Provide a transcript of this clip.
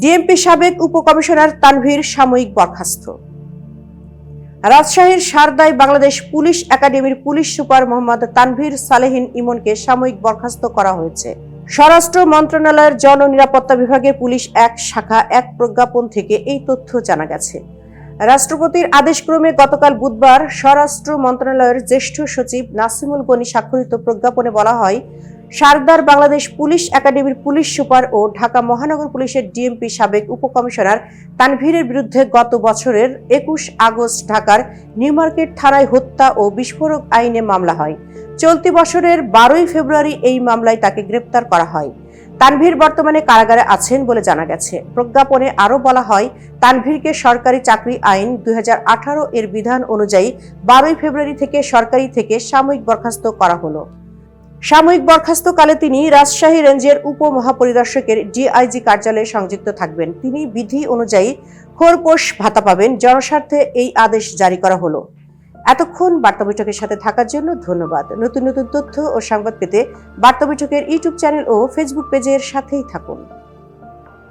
DMP সাবেক উপকমিশনার তানভীর সাময়িক বরখাস্ত। রাজশাহীর সারদায় বাংলাদেশ পুলিশ একাডেমির পুলিশ সুপার মোহাম্মদ তানভীর সালেহিন ইমনকে সাময়িক বরখাস্ত করা হয়েছে। স্বরাষ্ট্র মন্ত্রণালয়ের জননিরাপত্তা বিভাগের পুলিশ এক শাখা, এক প্রজ্ঞাপন থেকে এই তথ্য জানা গেছে। রাষ্ট্রপতির আদেশক্রমে গতকাল বুধবার স্বরাষ্ট্র মন্ত্রণালয়ের জ্যেষ্ঠ সচিব নাসিমুল গনি স্বাক্ষরিত প্রজ্ঞাপনে বলা হয় সারদার বাংলাদেশ পুলিশ একাডেমির পুলিশ সুপার ও ঢাকা মহানগর পুলিশের ডিএমপি সাবেক উপকমিশনার তানভীরের বিরুদ্ধে গত বছরের একুশ আগস্ট ঢাকার নিউ মার্কেট থানায় হত্যা ও বিস্ফোরক আইনে মামলা হয়। চলতি বছরের বারোই ফেব্রুয়ারি এই মামলায় তাকে গ্রেপ্তার করা হয়। তানভীর বর্তমানে কারাগারে আছেন বলে জানা গেছে। প্রজ্ঞাপনে আরও বলা হয়, তানভীরকে সরকারি চাকরি আইন দুই হাজার আঠারো এর বিধান অনুযায়ী বারোই ফেব্রুয়ারি থেকে সরকারি থেকে সাময়িক বরখাস্ত করা হলো। সাময়িক বরখাস্তকালে তিনি রাজশাহী রেঞ্জের উপমহাপরিদর্শকের ডিআইজি কার্যালয়ে সংযুক্ত থাকবেন। তিনি বিধি অনুযায়ী খোরপোষ ভাতা পাবেন। জনস্বার্থে এই আদেশ জারি করা হলো। এতক্ষণ বার্তা বৈঠকের সাথে থাকার জন্য ধন্যবাদ। নতুন নতুন তথ্য ও সংবাদ পেতে বার্তা বৈঠকের ইউটিউব চ্যানেল ও ফেসবুক পেজের সাথেই থাকুন।